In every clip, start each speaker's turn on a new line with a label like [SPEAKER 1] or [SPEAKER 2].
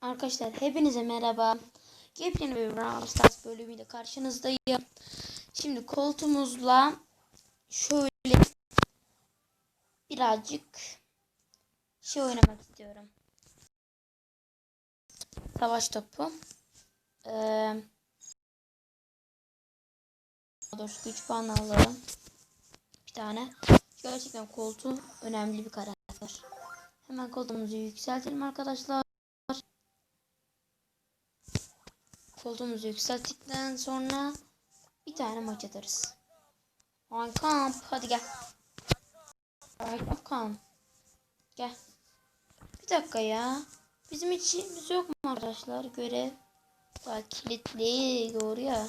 [SPEAKER 1] Arkadaşlar hepinize merhaba. Yepyeni bir Brawl Stars bölümüyle karşınızdayım. Şimdi koltuğumuzla şöyle birazcık şey oynamak istiyorum. Savaş topu. Ee, dur güç puan alalım. Bir tane. Gerçekten koltuğum önemli bir karakter. Hemen koltuğumuzu yükseltelim arkadaşlar. Koltuğumuzu yükselttikten sonra bir tane maç atarız. On kamp. Hadi gel. Right kamp. Gel. Bir dakika ya. Bizim içimiz yok mu arkadaşlar? Görev. Daha kilitli. Doğru ya.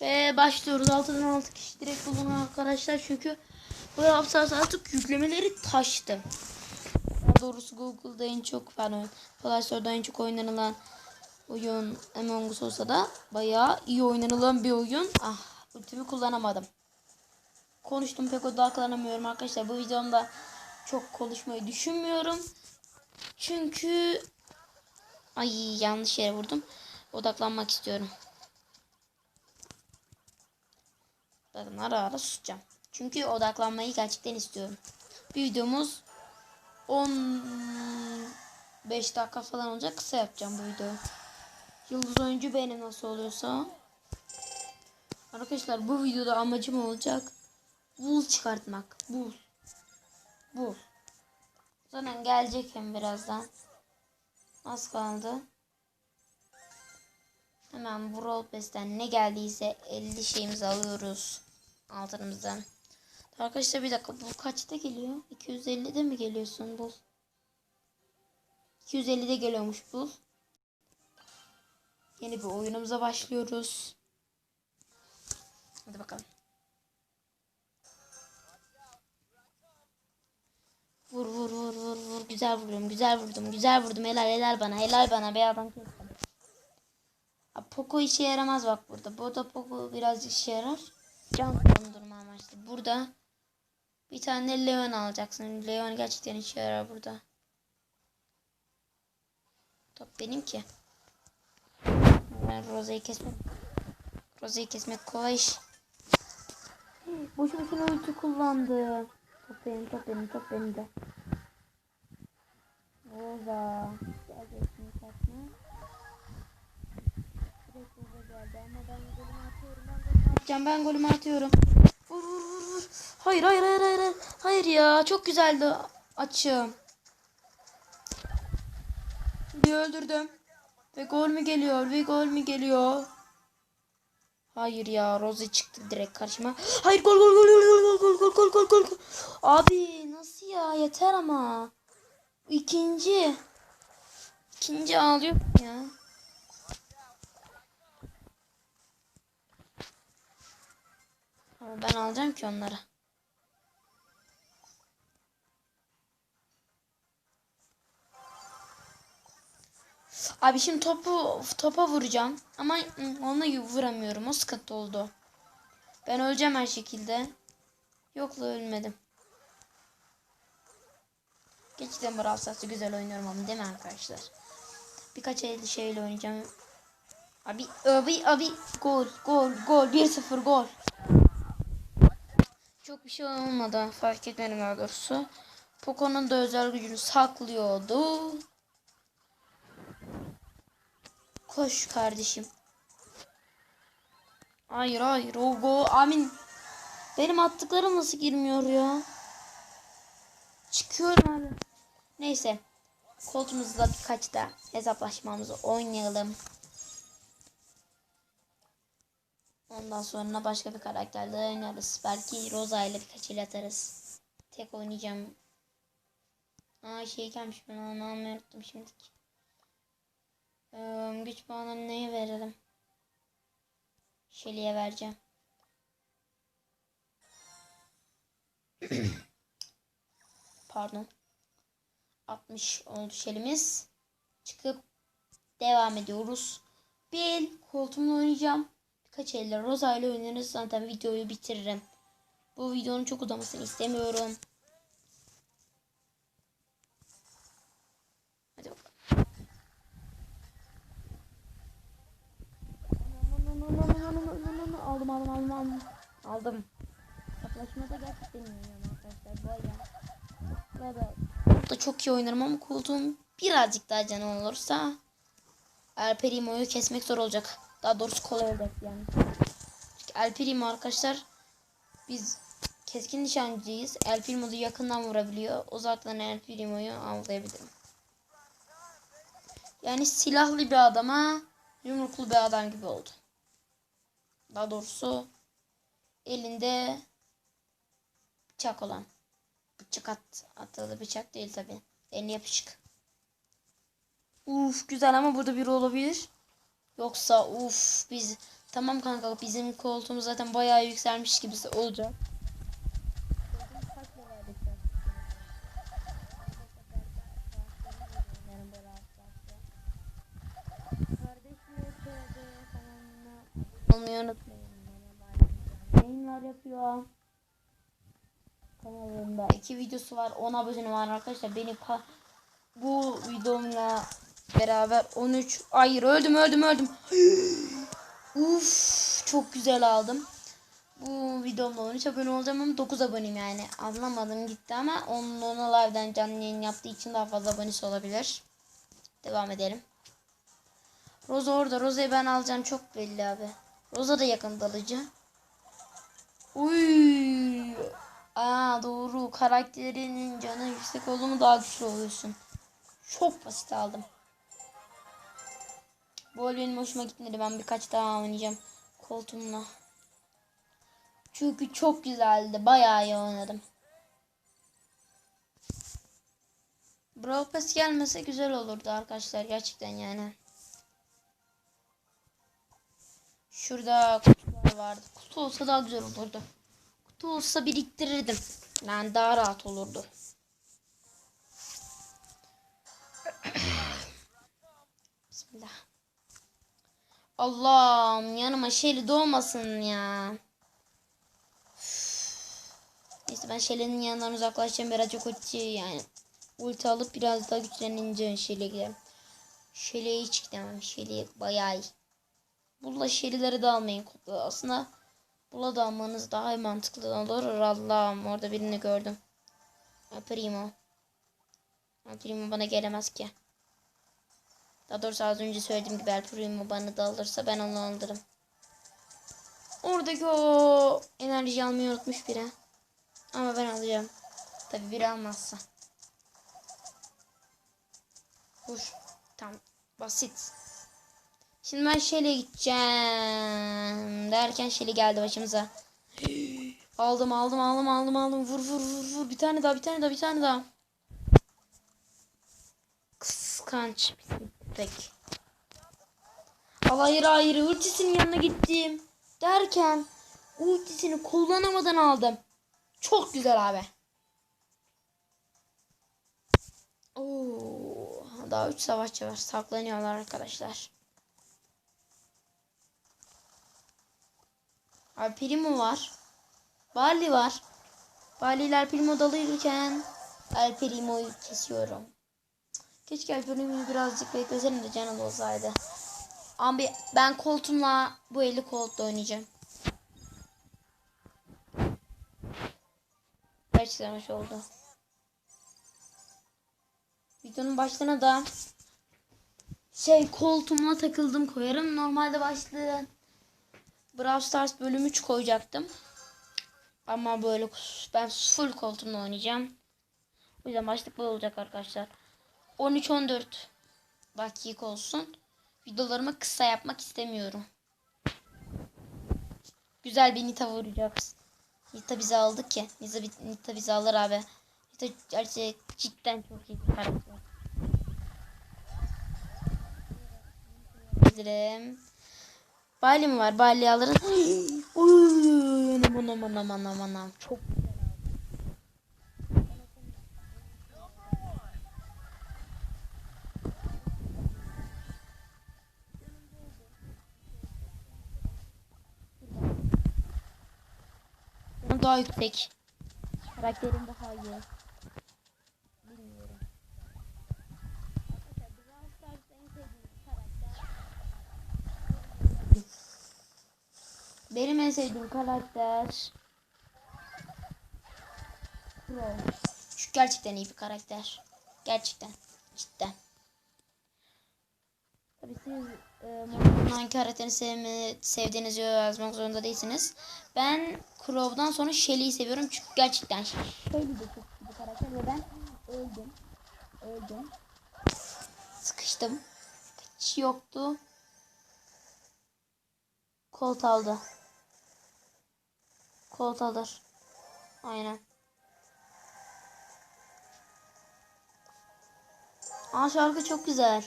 [SPEAKER 1] Ve başlıyoruz. 6'dan 6 kişi direkt bulunuyor arkadaşlar. Çünkü bu hafta artık yüklemeleri taştı. Doğrusu Google'da en çok pardon Play Store'da en çok oynanılan oyun Among Us olsa da bayağı iyi oynanılan bir oyun. Ah ultimi kullanamadım. Konuştum pek odaklanamıyorum arkadaşlar. Bu videomda çok konuşmayı düşünmüyorum. Çünkü ay yanlış yere vurdum. Odaklanmak istiyorum. Bakın ara ara susacağım. Çünkü odaklanmayı gerçekten istiyorum. Bir videomuz 15 dakika falan olacak. Kısa yapacağım bu videoyu. Yıldız oyuncu benim nasıl oluyorsa. Arkadaşlar bu videoda amacım olacak. Bul çıkartmak. Bul. Bul. Zaten gelecek hem birazdan. Az kaldı. Hemen Brawl Pass'ten ne geldiyse 50 şeyimizi alıyoruz. Altınımızdan. Arkadaşlar bir dakika bu kaçta geliyor? 250'de mi geliyorsun bul? 250'de geliyormuş bul. Yeni bir oyunumuza başlıyoruz. Hadi bakalım. Vur vur vur vur vur. Güzel vuruyorum. Güzel vurdum. Güzel vurdum. Helal helal bana. Helal bana. Bir adam kestim. Poco işe yaramaz bak burada. Burada Poco biraz işe yarar. Can dondurma amaçlı. Burada bir tane Leon alacaksın. Leon gerçekten işe yarar burada. Top benim ki. Ben Rose'yi kesmek. Rose'yi kesmek kolay iş. Boşu boşuna ulti kullandı. Top benim, top benim, top benim de. Rosa. Geleceksin kaçma. Direkt Rosa geldi ama ben golümü atıyorum. Ben golümü atacağım. Ben golümü atıyorum. Vur vur vur. Hayır hayır hayır hayır. hayır. Ya çok güzeldi açım. Bir öldürdüm. Ve gol mü geliyor? Ve gol mü geliyor? Hayır ya Rozi çıktı direkt karşıma. Hayır gol gol gol gol gol gol gol gol gol gol. Abi nasıl ya yeter ama. İkinci. İkinci ağlıyor ya. Ama ben alacağım ki onları. Abi şimdi topu topa vuracağım. Ama ona vuramıyorum. O sıkıntı oldu. Ben öleceğim her şekilde. Yokla ölmedim. Gerçekten Brawl Stars'ı güzel oynuyorum ama değil mi arkadaşlar? Birkaç el şeyle oynayacağım. Abi abi abi gol gol gol 1-0 gol. Çok bir şey olmadı. Fark etmedim daha doğrusu. Poco'nun da özel gücünü saklıyordu. Koş kardeşim. Hayır hayır. O go amin. Benim attıklarım nasıl girmiyor ya? Çıkıyorum abi. Neyse. Koltuğumuzda birkaç da hesaplaşmamızı oynayalım. Ondan sonra başka bir karakterle oynarız. Belki Rosa ile birkaç el atarız. Tek oynayacağım. Aa şey gelmiş ben onu almayı unuttum şimdi. Ee, güç puanını neye verelim? Şeli'ye vereceğim. Pardon. 60 oldu Şeli'miz. Çıkıp devam ediyoruz. Bir el koltuğumla oynayacağım kaç elle Rosa ile oynarız zaten videoyu bitiririm. Bu videonun çok uzamasını istemiyorum. Aldım aldım aldım aldım. Aldım. Kaplaşmada gerçekten oynuyorum arkadaşlar. Böyle. Böyle. Da çok iyi oynarım ama kulduğum birazcık daha canı olursa Erperimo'yu kesmek zor olacak. Daha doğrusu kolay olacak yani. Çünkü El arkadaşlar biz keskin nişancıyız. El Primo da yakından vurabiliyor. Uzaktan El Primo'yu avlayabilirim. Yani silahlı bir adama yumruklu bir adam gibi oldu. Daha doğrusu elinde bıçak olan. Bıçak at, attığı bıçak değil tabi. Elini yapışık. Uf güzel ama burada biri olabilir. Yoksa uf biz tamam kanka bizim koltuğumuz zaten bayağı yükselmiş gibi olacak. Olmayı unutmayın. Yayınlar yapıyor. Kanalında iki videosu var. 10 abone var arkadaşlar. Benim pa- bu videomla beraber 13 hayır öldüm öldüm öldüm. Uf çok güzel aldım. Bu videomda 13 abone olacağım ama 9 aboneyim yani. Anlamadım gitti ama onun ona live'den canlı yayın yaptığı için daha fazla abonesi olabilir. Devam edelim. Rosa orada. Rosa'yı ben alacağım çok belli abi. Rosa da yakın dalıcı. Uy. Aa doğru. Karakterinin canı yüksek oldu mu daha güçlü oluyorsun. Çok basit aldım. Bu oyun benim hoşuma gitmedi. Ben birkaç daha oynayacağım. Koltuğumla. Çünkü çok güzeldi. Bayağı iyi oynadım. Brawl Pass gelmese güzel olurdu arkadaşlar. Gerçekten yani. Şurada kutular vardı. Kutu olsa daha güzel olurdu. Kutu olsa biriktirirdim. Yani daha rahat olurdu. Allah'ım yanıma Shelly doğmasın ya. Neyse ben Shelly'nin yanından uzaklaşacağım. Birazcık ulti yani. Ulti alıp biraz daha güçlenince Shelly'e gidelim. Shelly'e hiç gidemem. Shelly bayağı iyi. Bulla Shelly'leri de almayın. Aslında Bula da almanız daha mantıklı olur. Allah'ım orada birini gördüm. Primo. Primo bana gelemez ki. Daha doğrusu az önce söylediğim gibi El Primo bana da alırsa ben onu alırım. Oradaki o enerji almayı unutmuş biri. Ama ben alacağım. Tabi biri almazsa. Vur. Tam basit. Şimdi ben Shelly'e gideceğim. Derken Shelly geldi başımıza. aldım aldım aldım aldım aldım. Vur vur vur vur. Bir tane daha bir tane daha bir tane daha. Kıskanç. Peki. Hayır hayır ultisinin yanına gittim. Derken ultisini kullanamadan aldım. Çok güzel abi. Oo, daha 3 savaşçı var. Saklanıyorlar arkadaşlar. Abi Primo var. Barley var. Barley'ler Primo dalırken El Primo'yu kesiyorum. Keşke Primo'yu birazcık beklesem de canım olsaydı. Abi ben koltuğumla bu eli koltukta oynayacağım. Hoş oldu. Videonun başlığına da şey koltuğuma takıldım koyarım. Normalde başlığı Brawl Stars bölüm 3 koyacaktım. Ama böyle ben full koltuğumla oynayacağım. O yüzden başlık bu olacak arkadaşlar. 13-14 dakika olsun. Videolarımı kısa yapmak istemiyorum. Güzel bir Nita vuracağız. Nita bizi aldı ki. Nita, Nita bizi alır abi. Nita gerçi cidden çok iyi bir karakter. Bilirim. Bali mi var? Bali alırız. Aman aman aman aman aman. Çok daha yüksek. Karakterim daha iyi. Bilmiyorum. Benim en sevdiğim karakter Crow. Çünkü gerçekten iyi bir karakter. Gerçekten. Cidden. Tabii siz e, hangi karakterini sevme, sevdiğinizi yazmak zorunda değilsiniz. Ben Crow'dan sonra Shelly'yi seviyorum çünkü gerçekten Shelly de çok bir karakter ve ben öldüm. Öldüm. Sıkıştım. Hiç yoktu. Kolt aldı. Kolt alır. Aynen. Aa şarkı çok güzel.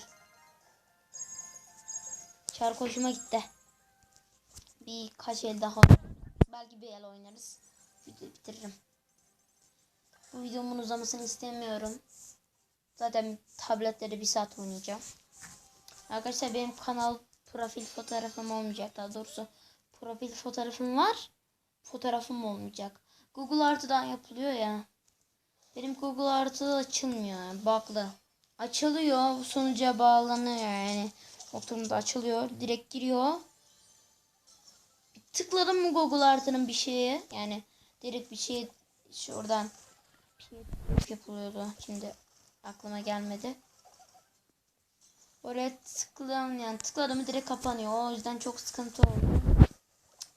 [SPEAKER 1] Şarkı hoşuma gitti. Birkaç el daha belki bir el oynarız. Bitiririm. Bu videomun uzamasını istemiyorum. Zaten tabletlerde bir saat oynayacağım. Arkadaşlar benim kanal profil fotoğrafım olmayacak. Daha doğrusu profil fotoğrafım var. Fotoğrafım olmayacak. Google Artı'dan yapılıyor ya. Benim Google Artı açılmıyor. Yani, bug'lı. Açılıyor. Sonuca bağlanıyor yani. Oturumda açılıyor. Direkt giriyor. Tıkladım mı Google Artı'nın bir şeye. Yani direkt bir şey şuradan yapılıyordu. Şimdi aklıma gelmedi. Oraya tıkladım yani tıkladım direkt kapanıyor. O yüzden çok sıkıntı oldu.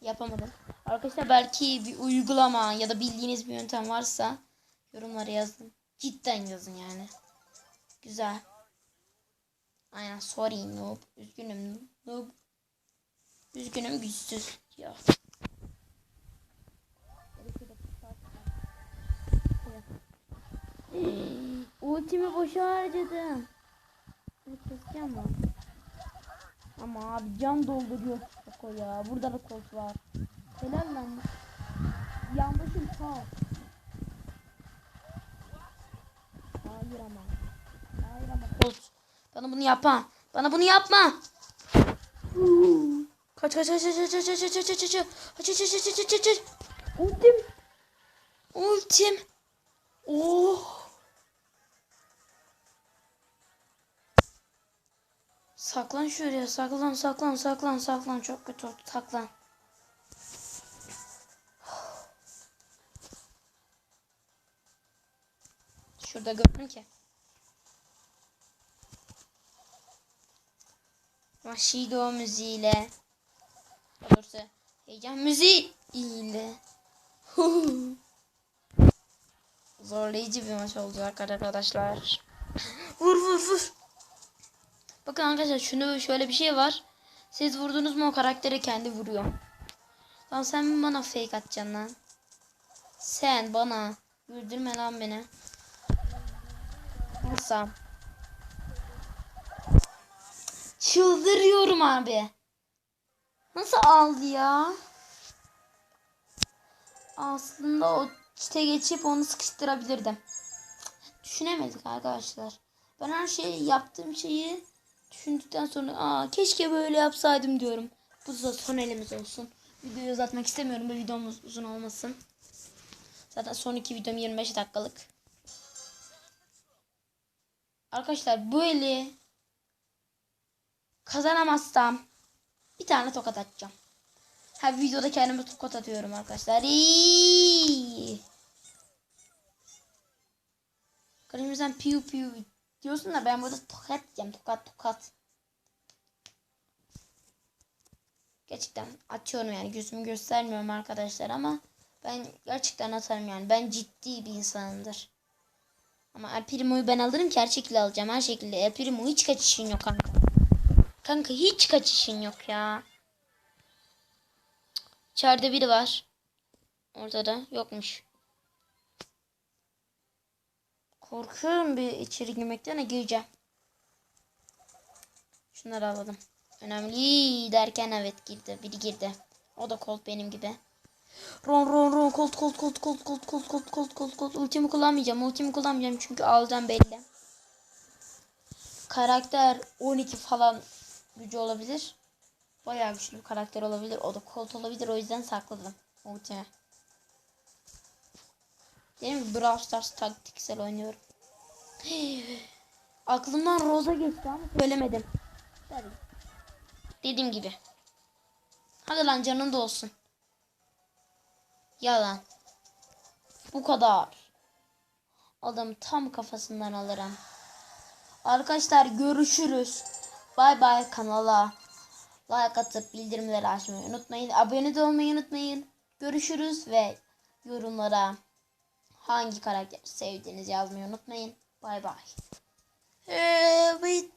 [SPEAKER 1] Yapamadım. Arkadaşlar belki bir uygulama ya da bildiğiniz bir yöntem varsa yorumlara yazın. Cidden yazın yani. Güzel. Aynen sorry noob. Üzgünüm noob. Üzgünüm güçsüz. Ya. Ultimi boşa harcadım. Keseceğim mi? Ama abi can dolduruyor Koko ya. Burada da kolt var. Helal lan. Yandaşım sağ. Hayır ama. Bana bunu yapma. Bana bunu yapma. Kaç kaç kaç kaç kaç kaç kaç kaç kaç kaç kaç kaç kaç kaç kaç kaç kaç Ultim. Ultim. Oh. Saklan şuraya saklan saklan saklan saklan çok kötü oldu saklan. Şurada gördüm ki. Mashido müziğiyle. Daha doğrusu heyecan müziği ile. Zorlayıcı bir maç olacak arkadaşlar. Vur vur vur. Bakın arkadaşlar şunu şöyle bir şey var. Siz vurdunuz mu o karakteri kendi vuruyor. Lan sen bana fake atacaksın lan? Sen bana. Güldürme lan beni. Nasıl? Çıldırıyorum abi. Nasıl aldı ya? Aslında o çite geçip onu sıkıştırabilirdim. Düşünemedik arkadaşlar. Ben her şeyi yaptığım şeyi düşündükten sonra aa keşke böyle yapsaydım diyorum. Bu da son elimiz olsun. Videoyu uzatmak istemiyorum. Bu videomuz uzun olmasın. Zaten son iki videom 25 dakikalık. Arkadaşlar bu eli kazanamazsam bir tane tokat atacağım. Ha videoda kendime tokat atıyorum arkadaşlar. İyi. Kalemimizden piu piu diyorsun da ben burada tokat diyeceğim. Tokat tokat. Gerçekten atıyorum yani gözümü göstermiyorum arkadaşlar ama ben gerçekten atarım yani. Ben ciddi bir insanımdır. Ama El Primo'yu ben alırım ki her şekilde alacağım. Her şekilde El Primo hiç kaçışın yok kanka. Kanka hiç kaçışın yok ya. İçeride biri var. Ortada yokmuş. Korkuyorum bir içeri girmekten de gireceğim. Şunları alalım. Önemli derken evet girdi. Biri girdi. O da Colt benim gibi. Ron ron ron Colt Colt Colt Colt Colt Colt Colt Colt Colt Colt Ultimi kullanmayacağım. Ultimi kullanmayacağım çünkü alacağım belli. Karakter 12 falan gücü olabilir. Bayağı güçlü bir karakter olabilir. O da Colt olabilir. O yüzden sakladım ultimi. Benim Brawl Stars taktiksel oynuyorum. Aklımdan Rosa geçti ama söylemedim. Dediğim gibi. Hadi lan canın da olsun. Yalan. Bu kadar. Adam tam kafasından alırım. Arkadaşlar görüşürüz. Bay bay kanala. Like atıp bildirimleri açmayı unutmayın. Abone de olmayı unutmayın. Görüşürüz ve yorumlara hangi karakteri sevdiğinizi yazmayı unutmayın. Bay bay. Evet.